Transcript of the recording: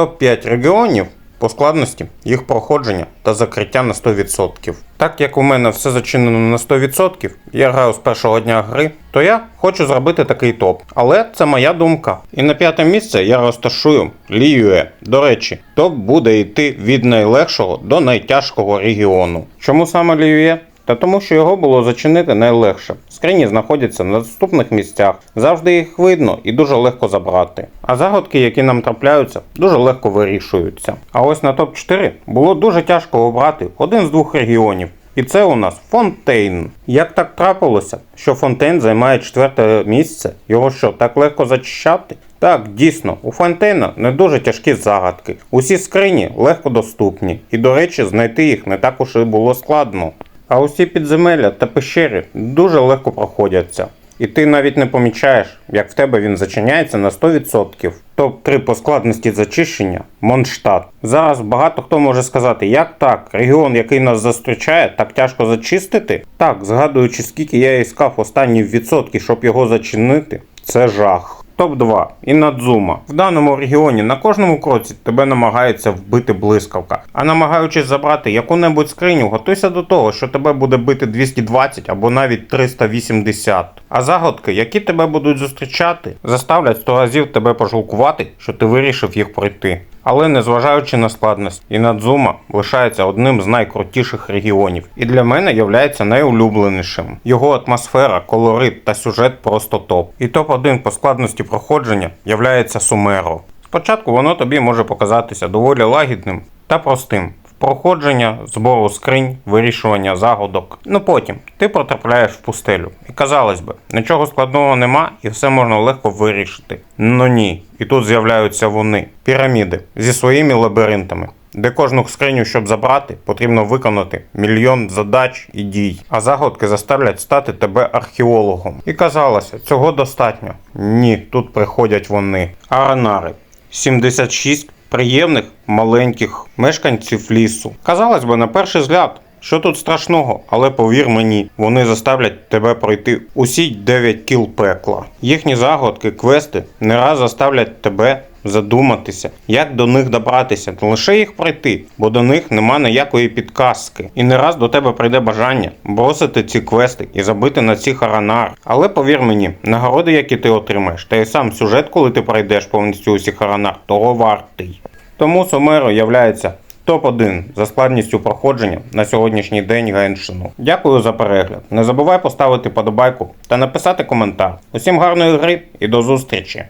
Топ-5 регіонів по складності, їх проходження та закриття на 100%. Так як у мене все зачинено на 100%, я граю з першого дня гри, то я хочу зробити такий топ. Але це моя думка. І на п'яте місце я розташую Ліюе. До речі, топ буде йти від найлегшого до найтяжкого регіону. Чому саме Ліюе? Та тому, що його було зачинити найлегше. Скрині знаходяться на доступних місцях, завжди їх видно і дуже легко забрати. А загадки, які нам трапляються, дуже легко вирішуються. А ось на топ-4 було дуже тяжко обрати один з двох регіонів. І це у нас Фонтейн. Як так трапилося, що Фонтейн займає четверте місце? Його що, так легко зачищати? Так, дійсно, у Фонтейна не дуже тяжкі загадки. Усі скрині легко доступні, і, до речі, знайти їх не так уж і було складно. А усі підземелля та пещери дуже легко проходяться. І ти навіть не помічаєш, як в тебе він зачиняється на 100%. Топ-3 по складності зачищення Монштадт. Зараз багато хто може сказати, як так, регіон, який нас зустрічає, так тяжко зачистити? Так, згадуючи, скільки я іскав останні відсотки, щоб його зачинити, це жах. Топ-2. Інадзума. В даному регіоні на кожному кроці тебе намагається вбити блискавка. А намагаючись забрати яку-небудь скриню, готуйся до того, що тебе буде бити 220 або навіть 380. А загадки, які тебе будуть зустрічати, заставлять 100 разів тебе пожалкувати, що ти вирішив їх пройти. Але незважаючи на складність, Інадзума лишається одним з найкрутіших регіонів і для мене являється найулюбленішим. Його атмосфера, колорит та сюжет просто топ. І топ-1 по складності проходження являється Сумеро. Спочатку воно тобі може показатися доволі лагідним та простим. Проходження, збору скринь, вирішування загадок. Ну потім ти потрапляєш в пустелю. І казалось би, нічого складного нема і все можна легко вирішити. Ну ні. І тут з'являються вони піраміди зі своїми лабіринтами. Де кожну скриню, щоб забрати, потрібно виконати мільйон задач і дій. А загадки заставлять стати тебе археологом. І казалося, цього достатньо. Ні, тут приходять вони. Аранари. 76 приємних маленьких мешканців лісу. Казалось би, на перший взгляд. Що тут страшного, але повір мені, вони заставлять тебе пройти усі 9 кіл пекла. Їхні загадки, квести не раз заставлять тебе задуматися, як до них добратися, не лише їх пройти, бо до них нема ніякої підказки. І не раз до тебе прийде бажання бросити ці квести і забити на ці харанар. Але повір мені, нагороди, які ти отримаєш, та й сам сюжет, коли ти пройдеш повністю усі харанар, того вартий. Тому Сомеро являється топ-1 за складністю проходження на сьогоднішній день Геншину. Дякую за перегляд. Не забувай поставити подобайку та написати коментар. Усім гарної гри і до зустрічі!